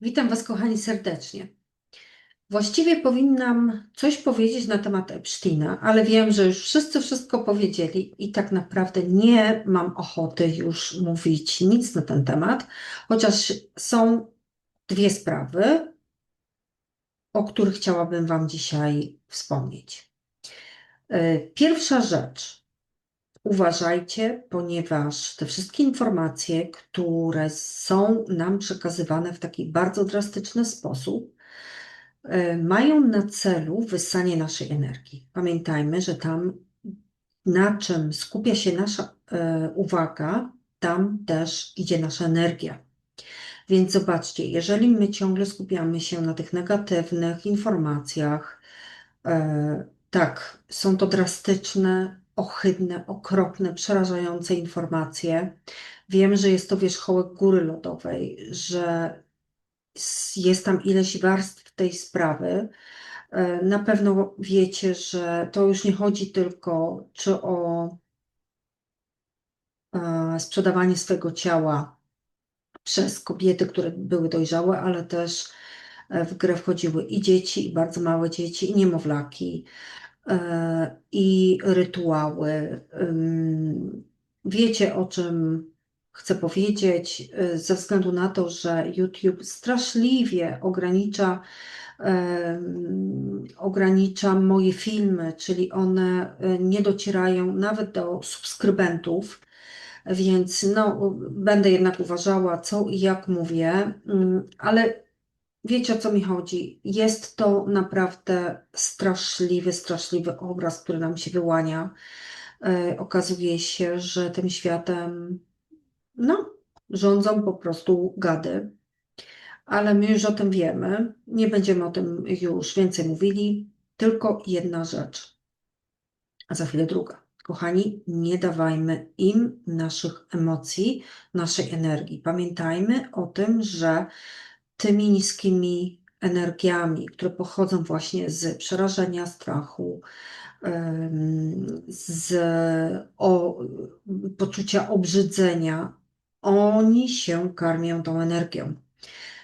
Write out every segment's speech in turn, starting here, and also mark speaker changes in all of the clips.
Speaker 1: Witam Was, kochani, serdecznie. Właściwie powinnam coś powiedzieć na temat Epsteina, ale wiem, że już wszyscy wszystko powiedzieli i tak naprawdę nie mam ochoty już mówić nic na ten temat, chociaż są dwie sprawy, o których chciałabym Wam dzisiaj wspomnieć. E, Pierwsza rzecz. Uważajcie, ponieważ te wszystkie informacje, które są nam przekazywane w taki bardzo drastyczny sposób, e, mają na celu wyssanie naszej energii. Pamiętajmy, że tam, na czym skupia się nasza e, uwaga, tam też idzie nasza energia. Więc zobaczcie, jeżeli my ciągle skupiamy się na tych negatywnych informacjach, e, tak, są to drastyczne, ohydne, okropne, przerażające informacje. Wiem, że jest to wierzchołek góry lodowej, że jest tam ileś warstw tej sprawy. E, Na pewno wiecie, że to już nie chodzi tylko czy o e, sprzedawanie swego ciała przez kobiety, które były dojrzałe, ale też e, w grę wchodziły i dzieci, i bardzo małe dzieci, i niemowlaki, i rytuały. Wiecie, o czym chcę powiedzieć, e, ze względu na to, że YouTube straszliwie ogranicza, ogranicza moje filmy, czyli one e, nie docierają nawet do subskrybentów. Więc no, będę jednak uważała, co i jak mówię, mm, ale wiecie o co mi chodzi. Jest to naprawdę straszliwy, straszliwy obraz, który nam się wyłania. E, Okazuje się, że tym światem, no, rządzą po prostu gady, ale my już o tym wiemy. Nie będziemy o tym już więcej mówili. Tylko jedna rzecz a za chwilę druga. Kochani, nie dawajmy im naszych emocji, naszej energii. Pamiętajmy o tym, że tymi niskimi energiami, które pochodzą właśnie z przerażenia, strachu, z o, poczucia obrzydzenia, oni się karmią tą energią.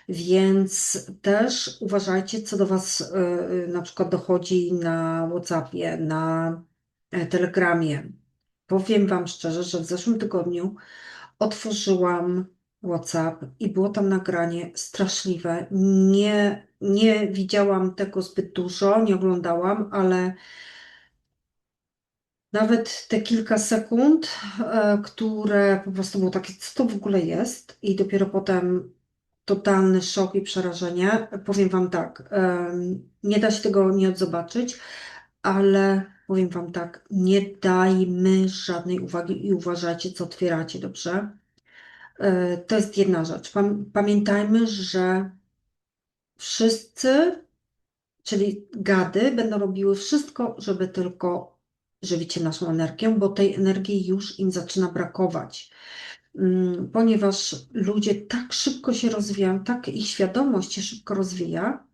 Speaker 1: Więc też uważajcie, co do Was y, na przykład dochodzi na WhatsAppie, na e, Telegramie. Powiem Wam szczerze, że w zeszłym tygodniu otworzyłam WhatsApp i było tam nagranie straszliwe. Nie, nie widziałam tego zbyt dużo, nie oglądałam, ale nawet te kilka sekund, e, które po prostu było takie, co to w ogóle jest, i dopiero potem totalny szok i przerażenie. Powiem Wam tak, nie da się tego nie odzobaczyć, ale powiem Wam tak, nie dajmy żadnej uwagi i uważajcie, co otwieracie, dobrze? E, To jest jedna rzecz. Pam- Pamiętajmy, że wszyscy, czyli gady, będą robiły wszystko, żeby tylko żywić się naszą energią, bo tej energii już im zaczyna brakować. Mm, Ponieważ ludzie tak szybko się rozwijają, tak ich świadomość się szybko rozwija,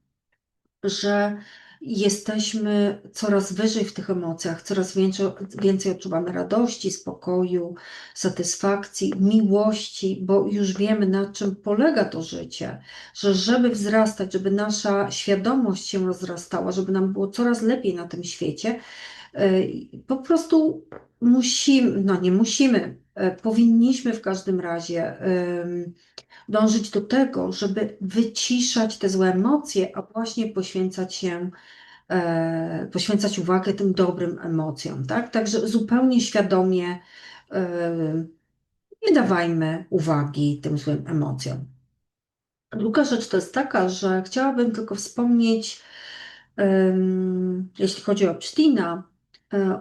Speaker 1: że jesteśmy coraz wyżej w tych emocjach, coraz więcej, więcej odczuwamy radości, spokoju, satysfakcji, miłości, bo już wiemy, na czym polega to życie, że żeby wzrastać, żeby nasza świadomość się rozrastała, żeby nam było coraz lepiej na tym świecie, y, po prostu musimy, no nie musimy, y, powinniśmy w każdym razie dążyć do tego, żeby wyciszać te złe emocje, a właśnie poświęcać się, e, poświęcać uwagę tym dobrym emocjom, tak? Także zupełnie świadomie e, nie dawajmy uwagi tym złym emocjom. Druga rzecz to jest taka, że chciałabym tylko wspomnieć, jeśli chodzi o Epsteina, e,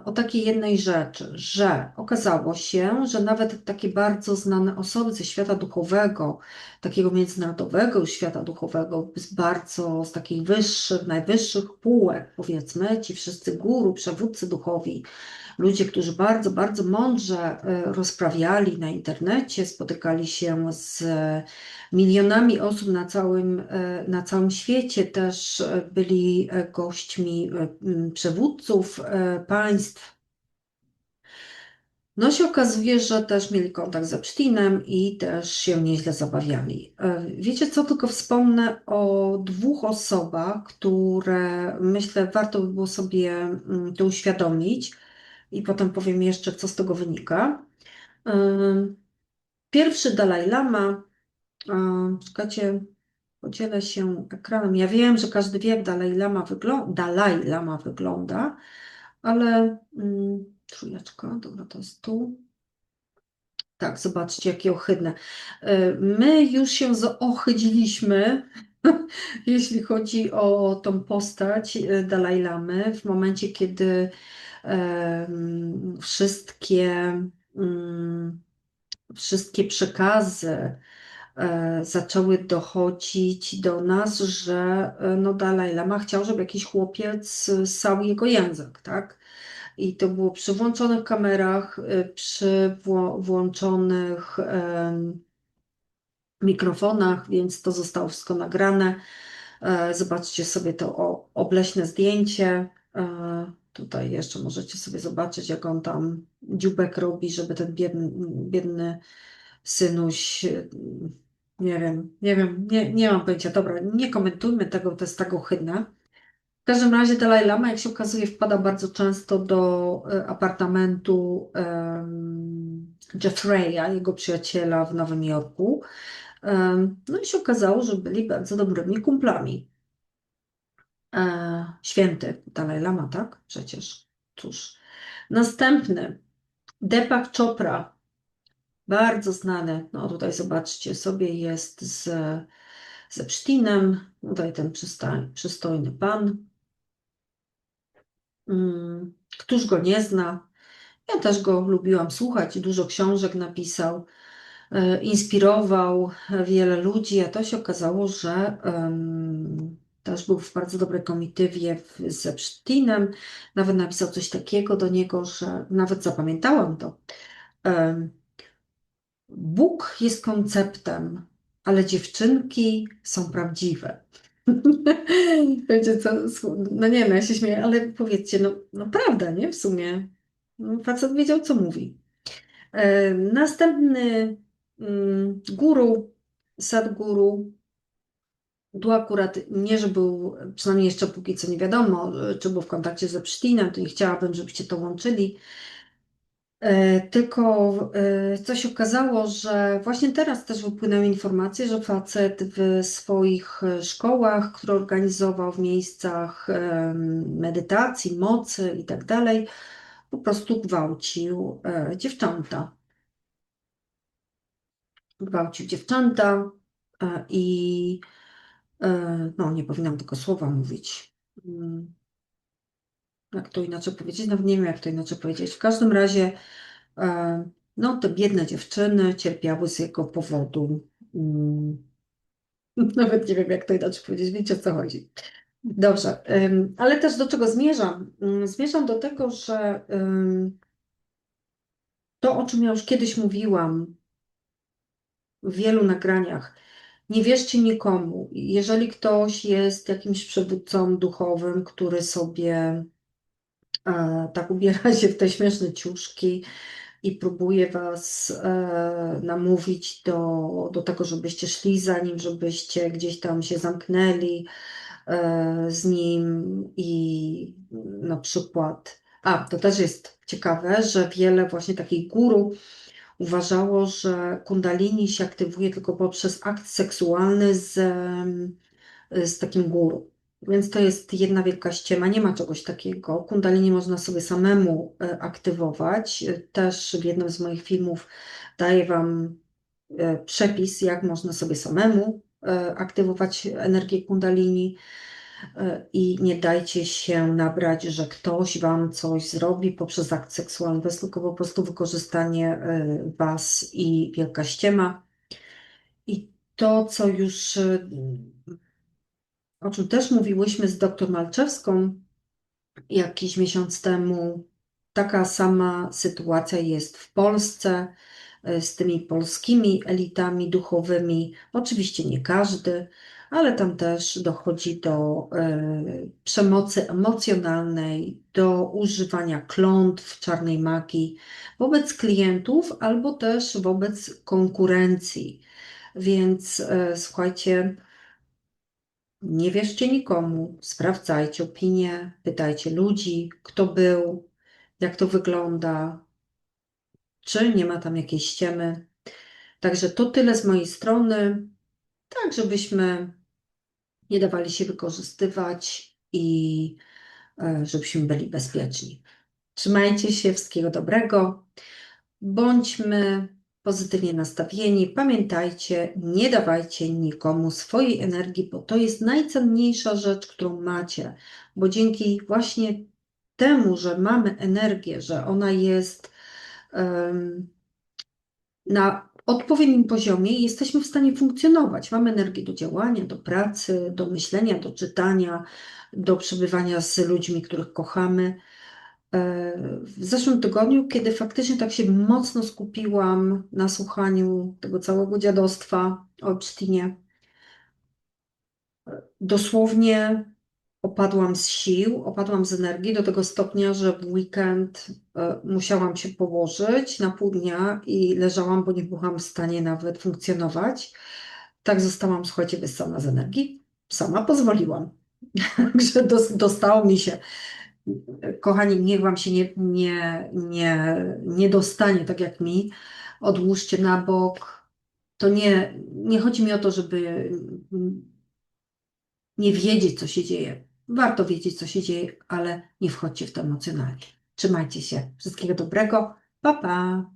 Speaker 1: o takiej jednej rzeczy, że okazało się, że nawet takie bardzo znane osoby ze świata duchowego, takiego międzynarodowego świata duchowego, z bardzo z takich wyższych, najwyższych półek, powiedzmy, ci wszyscy guru, przewódcy duchowi, ludzie, którzy bardzo, bardzo mądrze e, rozprawiali na internecie, spotykali się z milionami osób na całym, e, na całym świecie, też e, byli gośćmi przywódców państw. No się okazuje, że też mieli kontakt z Epsteinem i też się nieźle zabawiali. Wiecie co, tylko wspomnę o dwóch osobach, które myślę warto by było sobie to uświadomić i potem powiem jeszcze, co z tego wynika. Pierwszy Dalaj Lama, czekajcie, podzielę się ekranem. Ja wiem, że każdy wie, jak Dalaj Lama, wyglą Dalaj Lama wygląda, ale mm, trójeczka, dobra, to jest tu. Tak, zobaczcie, jakie ohydne. E, My już się zohydziliśmy, jeśli chodzi o tą postać e, Dalaj Lamy, w momencie, kiedy wszystkie, mm, wszystkie przekazy e, zaczęły dochodzić do nas, że e, no Dalaj Lama chciał, żeby jakiś chłopiec e, ssał jego język, tak? I to było przy włączonych kamerach, y, przy włączonych mikrofonach, więc to zostało wszystko nagrane. E, Zobaczcie sobie to obleśne zdjęcie. Tutaj jeszcze możecie sobie zobaczyć, jak on tam dziubek robi, żeby ten biedny, biedny synuś, nie wiem, nie wiem, nie, nie mam pojęcia. Dobra, nie komentujmy tego, to jest tak ohydne. W każdym razie Dalaj Lama, jak się okazuje, wpada bardzo często do e, apartamentu em, Jeffreya, jego przyjaciela w Nowym Jorku. Em, No i się okazało, że byli bardzo dobrymi kumplami. E, Święty Dalaj Lama, tak? Przecież. Cóż. Następny, Deepak Chopra, bardzo znany. No tutaj zobaczcie sobie, jest z, z Epsteinem. Tutaj ten przysta- przystojny pan. Mm, Któż go nie zna? Ja też go lubiłam słuchać, dużo książek napisał, e, inspirował wiele ludzi, a to się okazało, że em, też był w bardzo dobrej komitywie z Epsteinem. Nawet napisał coś takiego do niego, że nawet zapamiętałam to. Bóg jest konceptem, ale dziewczynki są prawdziwe. Wiecie co, no nie no, ja się śmieję, ale powiedzcie, no, no prawda, nie? W sumie no, facet wiedział, co mówi. Następny mm, guru, Sadguru, tu akurat nie, że był, przynajmniej jeszcze póki co nie wiadomo, e, czy był w kontakcie ze Epsteinem, to nie chciałabym, żebyście to łączyli. E, Tylko e, co się okazało, że właśnie teraz też wypłynęły informacje, że facet w swoich e, szkołach, które organizował w miejscach em, medytacji, mocy i tak dalej, po prostu gwałcił e, dziewczęta. Gwałcił dziewczęta e, i e, no nie powinnam tego słowa mówić. Mm, Jak to inaczej powiedzieć? Nawet nie wiem, jak to inaczej powiedzieć. W każdym razie E, No, te biedne dziewczyny cierpiały z jego powodu. Mm, Nawet nie wiem, jak to inaczej powiedzieć, wiecie o co chodzi. Dobrze, ale też do czego zmierzam? Mm, Zmierzam do tego, że to, o czym ja już kiedyś mówiłam w wielu nagraniach, nie wierzcie nikomu. Jeżeli ktoś jest jakimś przywódcą duchowym, który sobie e, tak ubiera się w te śmieszne ciuszki, i próbuje was e, namówić do, do tego, żebyście szli za nim, żebyście gdzieś tam się zamknęli e, z nim i na przykład, a to też jest ciekawe, że wiele właśnie takich guru uważało, że kundalini się aktywuje tylko poprzez akt seksualny z, em, z takim guru. Więc to jest jedna wielka ściema, nie ma czegoś takiego. Kundalini można sobie samemu e, aktywować. E, Też w jednym z moich filmów daję Wam e, przepis, jak można sobie samemu e, aktywować energię kundalini. E, I nie dajcie się nabrać, że ktoś Wam coś zrobi poprzez akt seksualny. To jest tylko po prostu wykorzystanie e, Was i wielka ściema. I to, co już e, o czym też mówiłyśmy z dr Malczewską jakiś miesiąc temu. Taka sama sytuacja jest w Polsce. z tymi polskimi elitami duchowymi. Oczywiście nie każdy, ale tam też dochodzi do e, przemocy emocjonalnej, do używania klątw, czarnej magii wobec klientów albo też wobec konkurencji. Więc e, słuchajcie, nie wierzcie nikomu, sprawdzajcie opinie, pytajcie ludzi, kto był, jak to wygląda, czy nie ma tam jakiejś ściemy. Także to tyle z mojej strony, tak żebyśmy nie dawali się wykorzystywać i e, żebyśmy byli bezpieczni. Trzymajcie się, wszystkiego dobrego. Bądźmy pozytywnie nastawieni. Pamiętajcie, nie dawajcie nikomu swojej energii, bo to jest najcenniejsza rzecz, którą macie, bo dzięki właśnie temu, że mamy energię, że ona jest em, na odpowiednim poziomie, jesteśmy w stanie funkcjonować. Mamy energię do działania, do pracy, do myślenia, do czytania, do przebywania z ludźmi, których kochamy. E, W zeszłym tygodniu, kiedy faktycznie tak się mocno skupiłam na słuchaniu tego całego dziadostwa o Epsteinie, dosłownie opadłam z sił, opadłam z energii do tego stopnia, że w weekend e, musiałam się położyć na pół dnia i leżałam, bo nie byłam w stanie nawet funkcjonować. Tak zostałam, słuchajcie, wyssana z energii. Sama pozwoliłam. Także dos- dostało mi się. Kochani, niech Wam się nie, nie, nie, nie dostanie tak jak mi. Odłóżcie na bok. To nie, nie chodzi mi o to, żeby mm, nie wiedzieć, co się dzieje. Warto wiedzieć, co się dzieje, ale nie wchodźcie w to emocjonalnie. Trzymajcie się. Wszystkiego dobrego. Pa, pa.